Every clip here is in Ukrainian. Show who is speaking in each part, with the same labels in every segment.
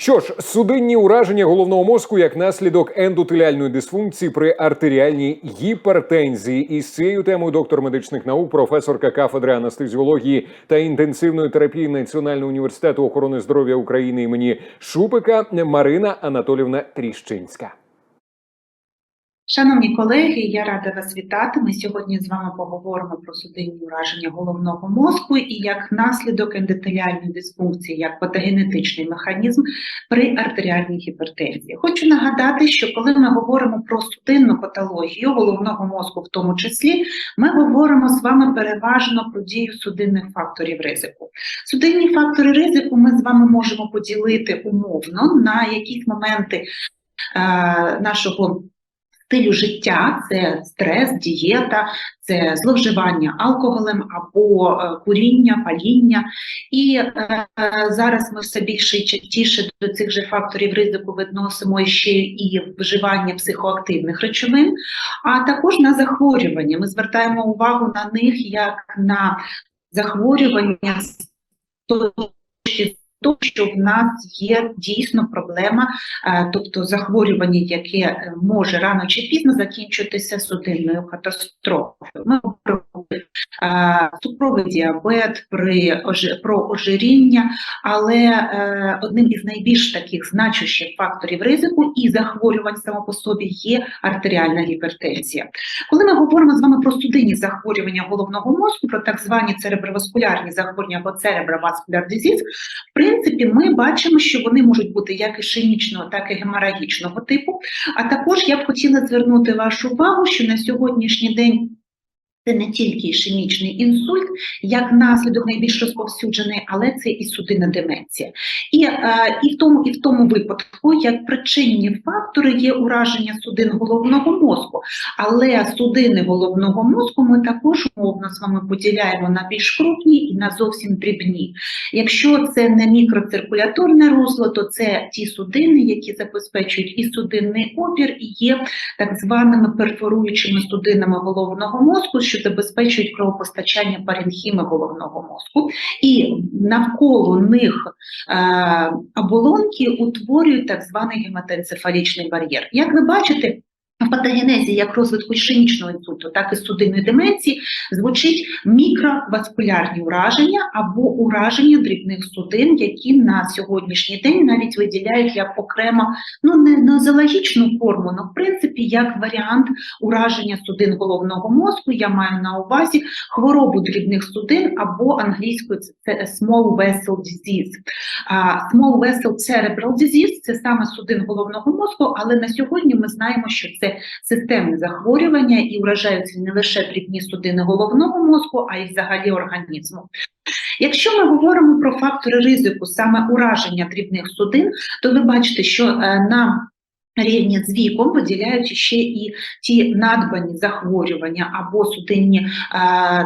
Speaker 1: Що ж, судинні ураження головного мозку як наслідок ендотеліальної дисфункції при артеріальній гіпертензії. І з цією темою доктор медичних наук, професорка кафедри анестезіології та інтенсивної терапії Національного університету охорони здоров'я України імені Шупика Марина Анатолівна Тріщинська.
Speaker 2: Шановні колеги, я рада вас вітати. Ми сьогодні з вами поговоримо про судинні ураження головного мозку і як наслідок ендотеліальної дисфункції, як патогенетичний механізм при артеріальній гіпертензії. Хочу нагадати, що коли ми говоримо про судинну патологію головного мозку, в тому числі, ми говоримо з вами переважно про дію судинних факторів ризику. Судинні фактори ризику ми з вами можемо поділити умовно на якісь моменти е, нашого стилю життя це стрес, дієта, це зловживання алкоголем або е, куріння, паління. І е, зараз ми все більше і частіше до цих же факторів ризику відносимо ще і вживання психоактивних речовин, а також на захворювання. Ми звертаємо увагу на них як на захворювання з точки того, що в нас є дійсно проблема, е, тобто захворювання, яке е, може рано чи пізно закінчитися судинною катастрофою. Ми говоримо е, цукровий діабет, при про ожиріння, але е, одним із найбільш таких значущих факторів ризику і захворювань само по собі є артеріальна гіпертензія. Коли ми говоримо з вами про судинні захворювання головного мозку, про так звані цереброваскулярні захворювання або cerebrovascular disease, в принципі, ми бачимо, що вони можуть бути як ішемічного, так і геморагічного типу. А також я б хотіла звернути вашу увагу, що на сьогоднішній день це не тільки ішемічний інсульт, як наслідок найбільш розповсюджений, але це і судинна деменція. І, е, і, в тому, і в тому випадку, як причинні фактори є ураження судин головного мозку, але судини головного мозку ми також умовно з вами поділяємо на більш крупні і на зовсім дрібні. Якщо це не мікроциркуляторне русло, то це ті судини, які забезпечують і судинний опір, і є так званими перфоруючими судинами головного мозку, що забезпечують кровопостачання паренхіми головного мозку, і навколо них е, оболонки утворюють так званий гематенцефалічний бар'єр. Як ви бачите, патогенезі як розвитку ішемічного інсульту, так і судинної деменції звучить мікроваскулярні ураження або ураження дрібних судин, які на сьогоднішній день навіть виділяють як окремо, ну не нозологічну форму, але в принципі як варіант ураження судин головного мозку. Я маю на увазі хворобу дрібних судин або англійською це- small vessel disease. Small vessel cerebral disease – це саме судин головного мозку, але на сьогодні ми знаємо, що це системне захворювання і вражаються не лише дрібні судини головного мозку, а й взагалі організму. Якщо ми говоримо про фактори ризику, саме ураження дрібних судин, то ви бачите, що е, на Рівні з віком виділяють ще і ті надбані захворювання або судинні е,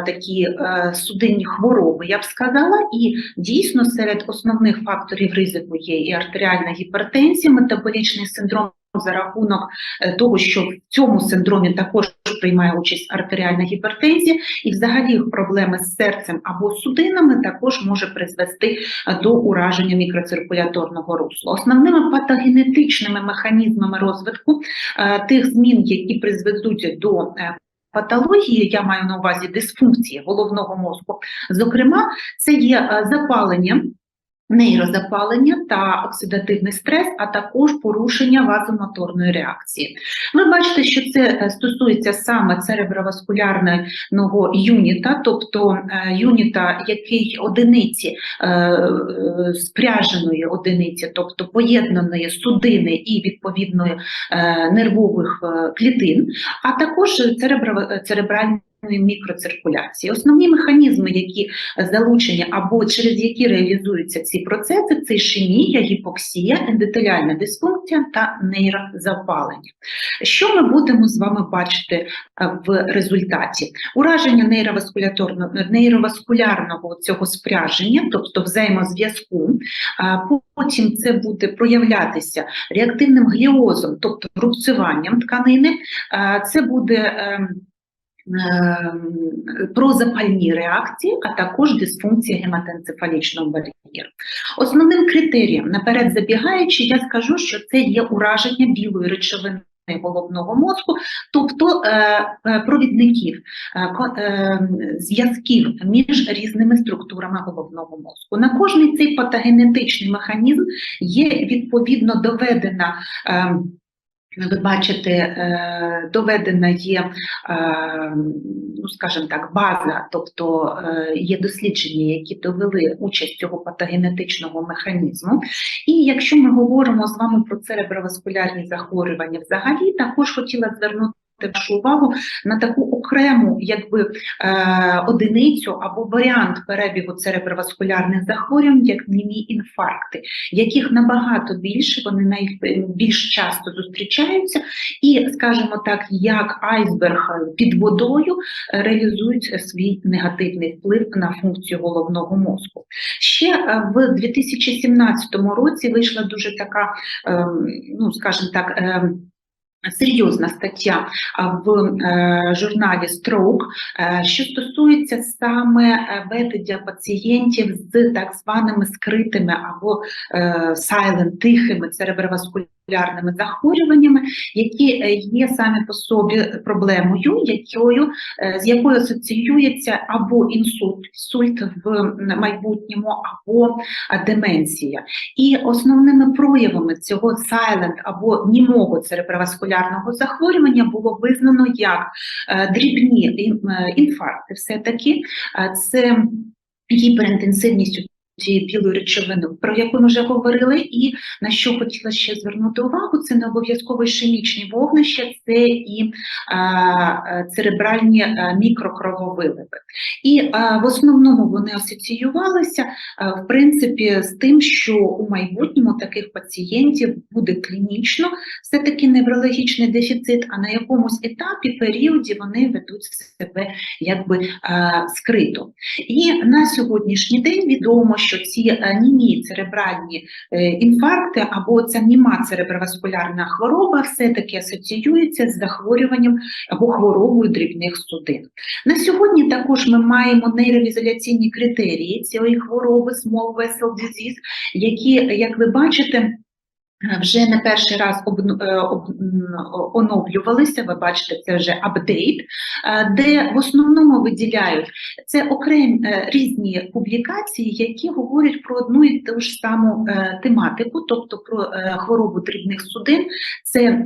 Speaker 2: такі е, судинні хвороби, я б сказала, і дійсно серед основних факторів ризику є і артеріальна гіпертензія, метаболічний синдром за рахунок е, того, що в цьому синдромі також приймає участь артеріальна гіпертензія, і взагалі проблеми з серцем або судинами також може призвести е, до ураження мікроциркуляторного русла. Основними патогенетичними механізмами розвитку е, тих змін, які призведуть до Патології, я маю на увазі дисфункції головного мозку, зокрема, це є запалення, нейрозапалення та оксидативний стрес, а також порушення вазомоторної реакції. Ви бачите, що це е, стосується саме цереброваскулярного юніта, тобто е, юніта, який одиниці е, спряженої одиниці, тобто поєднаної судини і відповідної нервових клітин, а також церебральної мікроциркуляції. Основні механізми, які залучені або через які реалізуються ці процеси, це ішемія, гіпоксія, ендотеліальна дисфункція та нейрозапалення. Що ми будемо з вами бачити е, в результаті? Ураження нейроваскулярного цього спряження, тобто взаємозв'язку, потім це буде проявлятися реактивним гліозом, тобто рубцюванням тканини, це буде ем, прозапальні реакції, а також дисфункція гематоенцефалічного бар'єру. Основним критерієм, наперед забігаючи, я скажу, що це є ураження білої речовини головного мозку, тобто е, е, провідників, е, зв'язків між різними структурами головного мозку. На кожний цей патогенетичний механізм є відповідно доведена. Ви бачите, доведена є, е, ну скажімо так, база, тобто е, є дослідження, які довели участь цього патогенетичного механізму. І якщо ми говоримо з вами про цереброваскулярні захворювання взагалі, також хотіла звернути. Вашу увагу на таку окрему якби е, одиницю або варіант перебігу цереброваскулярних захворювань, як німі інфаркти, яких набагато більше, вони найбільш часто зустрічаються, і, скажімо так, як айсберг під водою е, реалізують е, свій негативний вплив на функцію головного мозку. Ще е, в 2017 році вийшла дуже така, ем, ну скажімо так. ем, Серйозна стаття в е, журналі Stroke, е, що стосується саме е, ведення пацієнтів з так званими скритими або silent, тихими цереброваскулярними захворюваннями, які е, є саме по собі проблемою, якою, е, з якою асоціюється або інсульт, інсульт в майбутньому, або е, деменція. І основними проявами цього silent або німого цереброваскулярного захворювання було визнано як дрібні інфаркти, все-таки Е, це гіперінтенсивність цієї білої речовини, про яку ми вже говорили, і на що хотіла ще звернути увагу, це не обов'язково ішемічні вогнища, це і е, церебральні е, мікрокрововиливи. І е, в основному вони асоціювалися е, в принципі з тим, що у майбутньому таких пацієнтів буде клінічно все-таки неврологічний дефіцит, а на якомусь етапі, періоді вони ведуть себе якби е, скрито. І на сьогоднішній день відомо, що ці німі церебральні е, інфаркти або ця німа цереброваскулярна хвороба все-таки асоціюється з захворюванням або хворобою дрібних судин. На сьогодні також ми маємо нейровізоляційні критерії цієї хвороби small vessel disease, які, як ви бачите, вже не перший раз е, оновлювалися, ви бачите, це вже апдейт, е, де в основному виділяють це окремі е, різні публікації, які говорять про одну і ту ж саму тематику, тобто про хворобу дрібних судин, це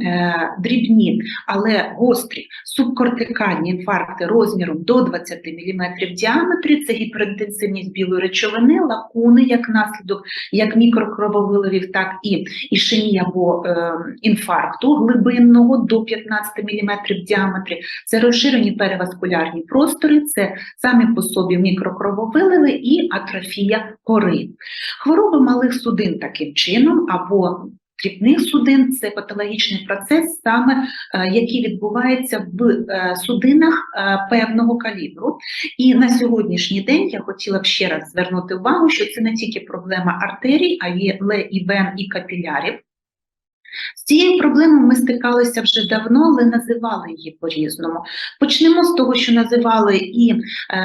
Speaker 2: дрібні, але гострі субкортикальні інфаркти розміром до 20 мм в діаметрі, це гіперінтенсивність білої речовини, лакуни як наслідок як мікрокрововиливів, так і ішемії або е, інфаркту глибинного до 15 мм в діаметрі, це розширені переваскулярні простори, це самі по собі мікрокрововиливи і атрофія кори. Хвороби малих судин таким чином або дрібних судин це патологічний процес, саме е, який відбувається в е, судинах е, певного калібру. І на сьогоднішній день я хотіла б ще раз звернути увагу, що це не тільки проблема артерій, а є і вен і капілярів. З цією проблемою ми стикалися вже давно, але називали її по-різному. Почнемо з того, що називали і е,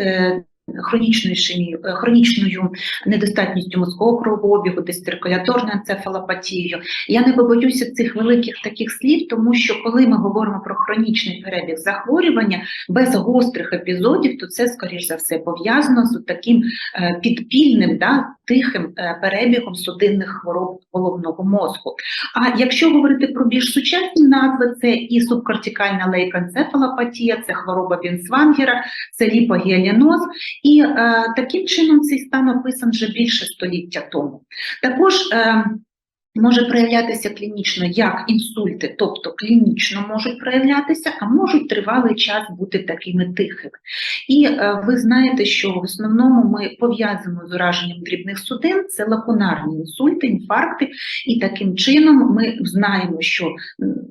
Speaker 2: е, хронічною ішемією, е, хронічною недостатністю мозкового кровообігу, дисциркуляторною енцефалопатією. Я не побоюся цих великих таких слів, тому що коли ми говоримо про хронічний перебіг захворювання без гострих епізодів, то це, скоріш за все, пов'язано з таким е, підпільним, да, тихим е, перебігом судинних хвороб головного мозку. А якщо говорити про більш сучасні назви, це і субкортикальна лейкоенцефалопатія, це хвороба Вінсвангера, це ліпогіаліноз, і е, таким чином цей стан описан вже більше століття тому. Також е, може проявлятися клінічно як інсульти, тобто клінічно можуть проявлятися, а можуть тривалий час бути такими тихими. І е, ви знаєте, що в основному ми пов'язуємо з ураженням дрібних судин, це лакунарні інсульти, інфаркти, і таким чином ми знаємо, що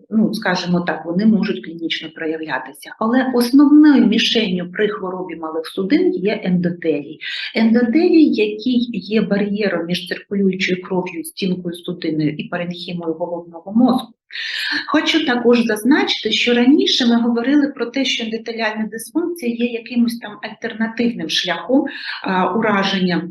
Speaker 2: ну скажімо так, вони можуть клінічно проявлятися. Але основною мішенню при хворобі малих судин є ендотелій. Ендотелій, який є бар'єром між циркулюючою кров'ю і стінкою судин судинною і паренхімою головного мозку. Хочу також зазначити, що раніше ми говорили про те, що ендотеліальна дисфункція є якимось там альтернативним шляхом а, ураження.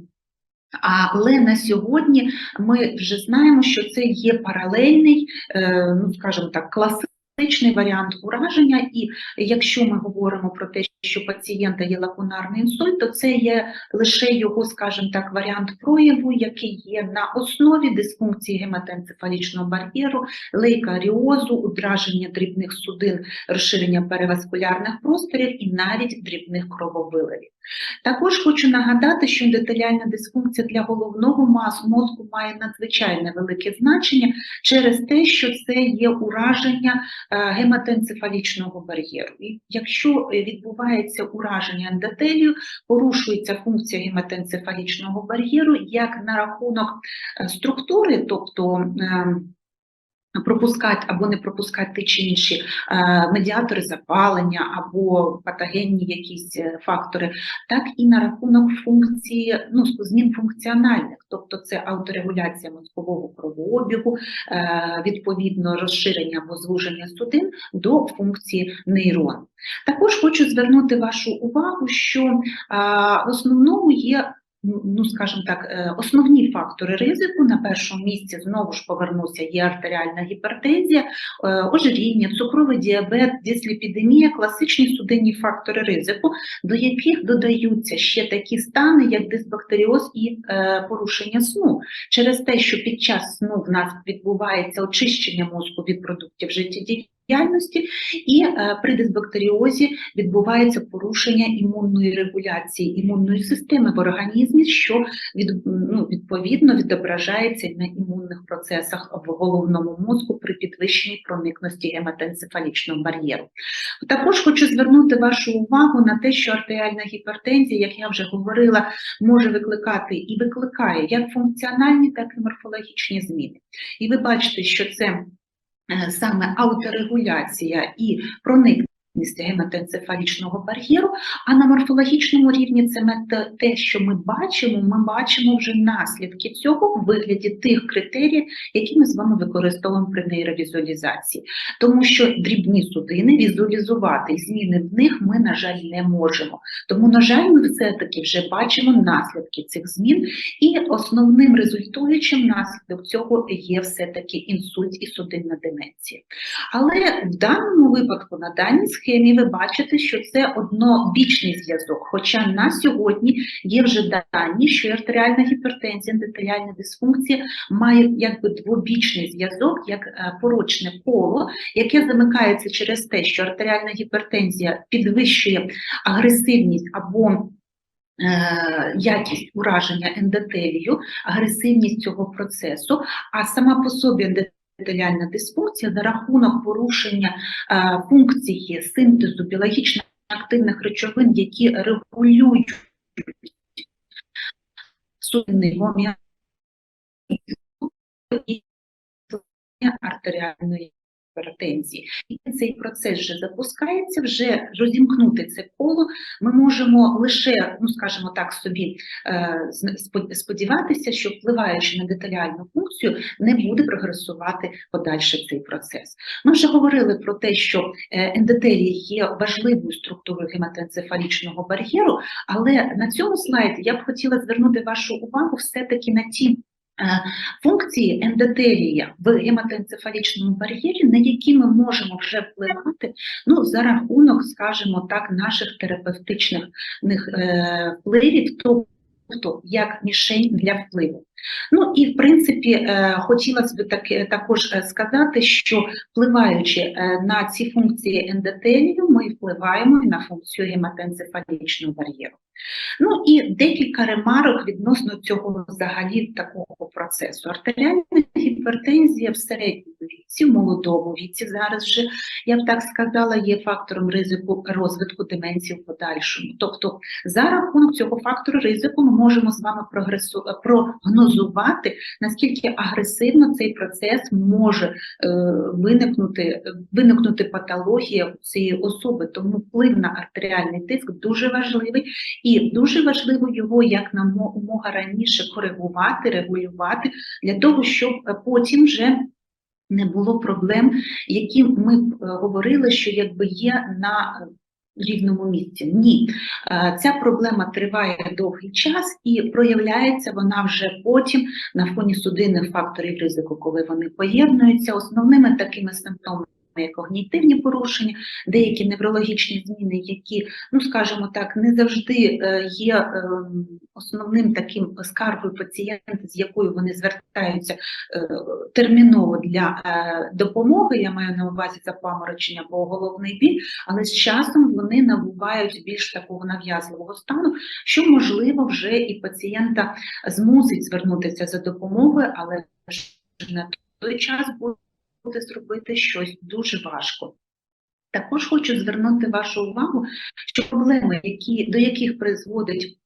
Speaker 2: Але на сьогодні ми вже знаємо, що це є паралельний, е, ну скажімо так, класичний варіант ураження. І якщо ми говоримо про те, що пацієнта є лакунарний інсульт, то це є лише його, скажімо так, варіант прояву, який є на основі дисфункції гематоенцефалічного бар'єру, лейкаріозу, удраження дрібних судин, розширення переваскулярних просторів і навіть дрібних крововиливів. Також хочу нагадати, що ендотеліальна дисфункція для головного мозку має надзвичайне велике значення через те, що це є ураження е, гематоенцефалічного бар'єру. І якщо е, відбувається ураження ендотелію, порушується функція гематенцефалічного бар'єру як на рахунок е, структури, тобто е, пропускати або не пропускати чи інші е, медіатори запалення або патогенні якісь е, фактори, так і на рахунок функції, ну, змін функціональних, тобто це ауторегуляція мозкового кровообігу, е, відповідно розширення або звуження судин до функції нейрон. Також хочу звернути вашу увагу, що в основному є ну, ну, скажімо так, е, основні фактори ризику на першому місці знову ж повернуся, є артеріальна гіпертензія, е, ожиріння, цукровий діабет, дисліпідемія, класичні судинні фактори ризику, до яких додаються ще такі стани, як дисбактеріоз і е, порушення сну. Через те, що під час сну в нас відбувається очищення мозку від продуктів життєдіяльності, і е, при дисбактеріозі відбувається порушення імунної регуляції імунної системи в організмі, що від, ну, відповідно відображається на імунних процесах в головному мозку при підвищенні проникності гематоенцефалічного бар'єру. Також хочу звернути вашу увагу на те, що артеріальна гіпертензія, як я вже говорила, може викликати і викликає як функціональні, так і морфологічні зміни. І ви бачите, що це саме ауторегуляція і проникнення гематоенцефалічного бар'єру, а на морфологічному рівні це те, що ми бачимо, ми бачимо вже наслідки цього в вигляді тих критеріїв, які ми з вами використовуємо при нейровізуалізації. Тому що дрібні судини візуалізувати і зміни в них ми, на жаль, не можемо. Тому, на жаль, ми все-таки вже бачимо наслідки цих змін, і основним результуючим наслідок цього є все-таки інсульт і судинна деменція. Але в даному випадку, на даній схемі, ви бачите, що це однобічний зв'язок. Хоча на сьогодні є вже дані, що артеріальна гіпертензія, ендотеліальна дисфункція має якби двобічний зв'язок, як е, порочне коло, яке замикається через те, що артеріальна гіпертензія підвищує агресивність або е, Якість ураження ендотелію, агресивність цього процесу, а сама по собі ендотеліальна дисфункція за рахунок порушення е, функції синтезу біологічно активних речовин, які регулюють судини гомеостазу і артеріальної гіпертензії. І цей процес вже запускається, вже розімкнути це коло. Ми можемо лише, ну скажімо так, собі е, сподіватися, що впливаючи на деталяльну функцію, не буде прогресувати подальше цей процес. Ми вже говорили про те, що е, ендотелій є важливою структурою гематоенцефалічного бар'єру, але на цьому слайді я б хотіла звернути вашу увагу все-таки на ті функції ендотелія в гематоенцефалічному бар'єрі, на які ми можемо вже впливати ну, за рахунок, скажімо так, наших терапевтичних е, впливів, тобто як мішень для впливу. Ну і в принципі е, хотілося б таки також е, сказати, що впливаючи е, на ці функції ендотелію, ми впливаємо і на функцію гематоенцефалічного бар'єру. Ну і декілька ремарок відносно цього взагалі такого процесу. Артеріальна гіпертензія в середньому віці, в молодому віці зараз вже, я б так сказала, є фактором ризику розвитку деменції в подальшому. Тобто, за рахунок цього фактору ризику ми можемо з вами прогресу... прогнозувати, наскільки агресивно цей процес може е, виникнути, виникнути патологія цієї особи. Тому вплив на артеріальний тиск дуже важливий і дуже важливо його як намога раніше коригувати, регулювати для того, щоб е, потім вже не було проблем, які ми е, говорили, що якби є на рівному місці. Ні, Е, ця проблема триває довгий час і проявляється вона вже потім на фоні судинних факторів ризику, коли вони поєднуються. Основними такими симптомами. Когнітивні порушення, деякі неврологічні зміни, які, ну скажімо так, не завжди е, є ем, основним таким скаргою пацієнта, з якою вони звертаються е, терміново для е, допомоги. Я маю на увазі запаморочення або головний біль, але з часом вони набувають більш такого нав'язливого стану, що можливо вже і пацієнта змусить звернутися за допомогою, але ж на той час буде зробити щось дуже важко. Також хочу звернути вашу увагу, що проблеми, які, до яких призводить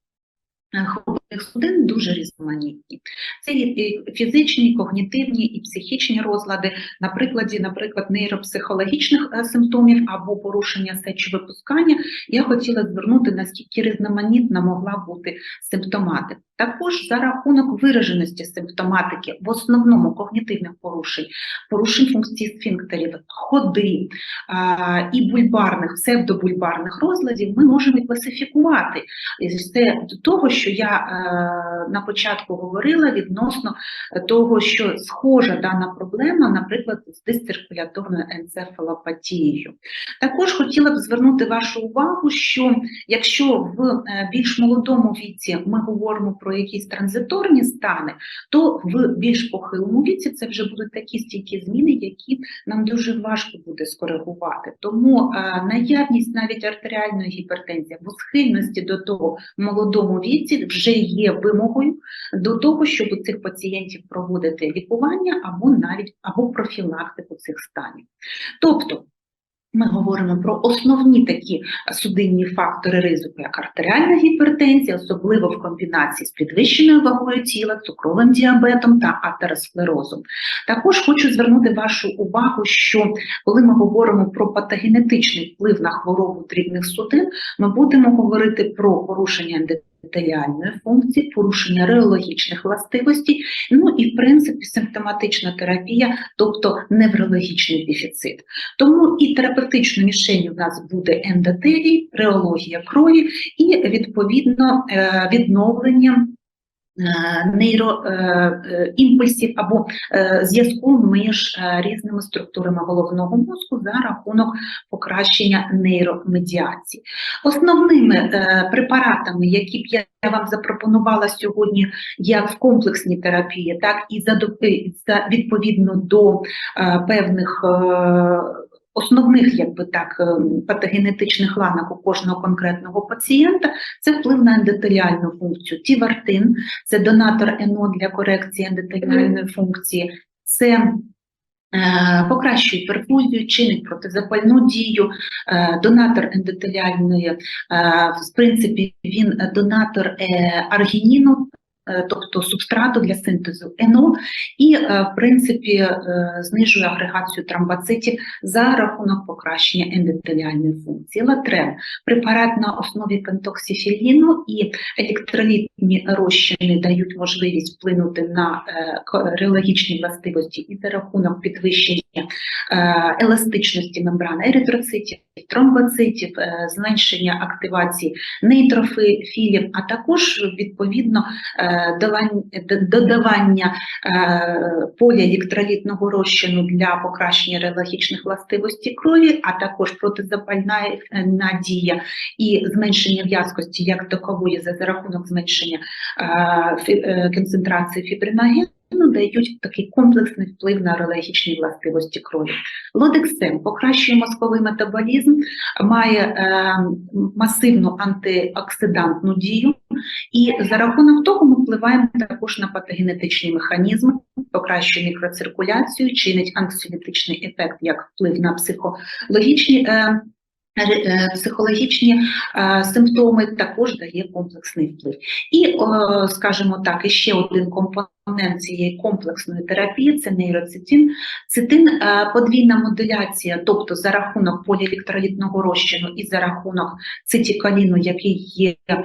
Speaker 2: е, хворобних судин, дуже різноманітні. Це і фізичні, когнітивні і психічні розлади, на прикладі, наприклад, нейропсихологічних е, симптомів або порушення сечовипускання, я хотіла звернути, наскільки різноманітна могла бути симптоматика. Також за рахунок вираженості симптоматики, в основному когнітивних порушень, порушень функції сфінктерів, ходи а, і бульбарних, псевдобульбарних розладів, ми можемо класифікувати. Це до того, що я е, на початку говорила відносно того, що схожа дана проблема, наприклад, з дисциркуляторною енцефалопатією. Також хотіла б звернути вашу увагу, що якщо в е, більш молодому віці ми говоримо про якісь транзиторні стани, то в більш похилому віці це вже будуть такі стійкі зміни, які нам дуже важко буде скоригувати. Тому е, наявність навіть артеріальної гіпертензії або схильності до того в молодому віці вже є вимогою до того, щоб у цих пацієнтів проводити лікування або навіть або профілактику цих станів. Тобто ми говоримо про основні такі судинні фактори ризику, як артеріальна гіпертензія, особливо в комбінації з підвищеною вагою тіла, цукровим діабетом та атеросклерозом. Також хочу звернути вашу увагу, що коли ми говоримо про патогенетичний вплив на хворобу дрібних судин, ми будемо говорити про порушення ендотеліальної функції, порушення реологічних властивостей, ну і в принципі симптоматична терапія, тобто неврологічний дефіцит. Тому і терапевтичною мішенью в нас буде ендотелій, реологія крові і відповідно е, відновлення нейроімпульсів або е, зв'язку між е, різними структурами головного мозку за рахунок покращення нейромедіації. Основними е, препаратами, які б я вам запропонувала сьогодні, як в комплексній терапії, так і за, відповідно до певних основних, якби так, ем, патогенетичних ланок у кожного конкретного пацієнта це вплив на ендотеліальну функцію. Тівартин це донатор ЕНО для корекції ендотеліальної функції, це е, Покращує перфузію, чинить протизапальну дію, е, донатор ендотеліальної, е, в принципі, він донатор е, аргініну, е, тобто субстрату для синтезу ЕНО, і, е, в принципі, е, знижує агрегацію тромбоцитів за рахунок покращення ендотеліальної функції. Латрен – препарат на основі пентоксифіліну і електролітні розчини дають можливість вплинути на е, реологічні властивості і за рахунок підвищення е, еластичності мембрани еритроцитів, тромбоцитів, е, зменшення активації нейтрофілів, а також відповідно е, додавання е, поліелектролітного розчину для покращення реологічних властивостей крові, а також протизапальна е, надія і зменшення в'язкості як такової за, рахунок зменшення е, е, концентрації фібриногену дають такий комплексний вплив на реологічні властивості крові. Лодексем покращує мозковий метаболізм, має е, масивну антиоксидантну дію, і за рахунок того ми впливаємо також на патогенетичні механізми, покращує мікроциркуляцію, чинить анксіолітичний ефект як вплив на психологічні. Е, е, Психологічні е, симптоми також дає комплексний вплив. І, е, скажімо так, іще один компонент компонент цієї комплексної терапії це нейроцитин. Цитин е, подвійна моделяція, тобто за рахунок поліелектролітного розчину і за рахунок цитікаліну, який є е,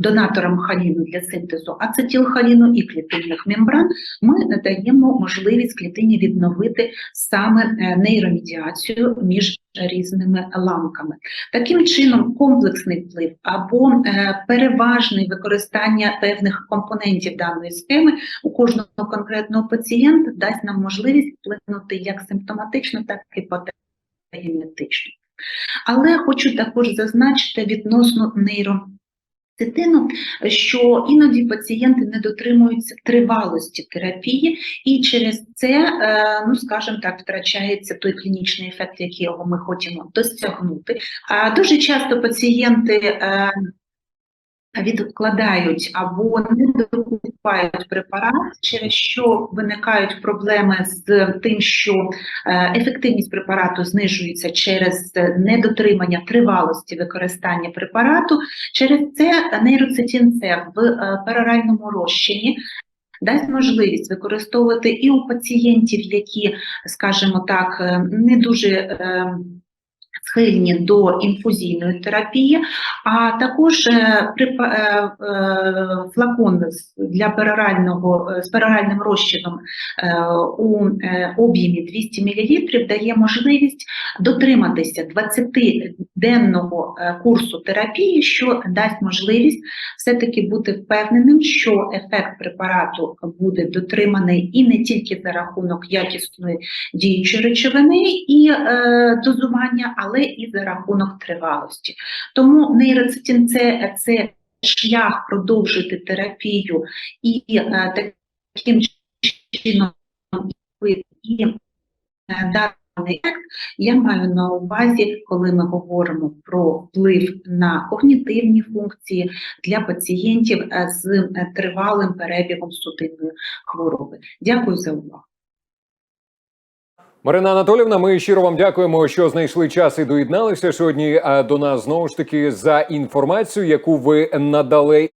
Speaker 2: донатором холіну для синтезу ацетилхоліну і клітинних мембран, ми даємо можливість клітині відновити саме е, нейромедіацію між різними ламками. Таким чином, комплексний вплив або переважне використання певних компонентів даної схеми у кожного конкретного пацієнта дасть нам можливість вплинути як симптоматично, так і патогенетично. Але хочу також зазначити відносно нейроцитину, що іноді пацієнти не дотримуються тривалості терапії, і через це, е, ну скажімо так, втрачається той клінічний ефект, якого ми хочемо досягнути. Дуже часто пацієнти е, відкладають або не докупають препарат, через що виникають проблеми з тим, що е, ефективність препарату знижується через е, недотримання тривалості використання препарату. Через це нейроцитін С в е, пероральному розчині дасть можливість використовувати і у пацієнтів, які, скажімо так, не дуже схильні до інфузійної терапії, а також е, е, е, флакон для перорального з пероральним розчином у об'ємі 200 мл дає можливість дотриматися 20-денного е, курсу терапії, що дасть можливість все-таки бути впевненим, що ефект препарату буде дотриманий і не тільки за рахунок якісної діючої речовини і дозування, але і за рахунок тривалості. Тому нейроцитин це, це шлях продовжити терапію і е, таким чином і е, даний ефект я маю на увазі, коли ми говоримо про вплив на когнітивні функції для пацієнтів е, з тривалим перебігом судинної хвороби. Дякую за увагу.
Speaker 1: Марина Анатолівна, ми щиро вам дякуємо, що знайшли час і доєдналися сьогодні а, до нас знову ж таки за інформацію, яку ви надали.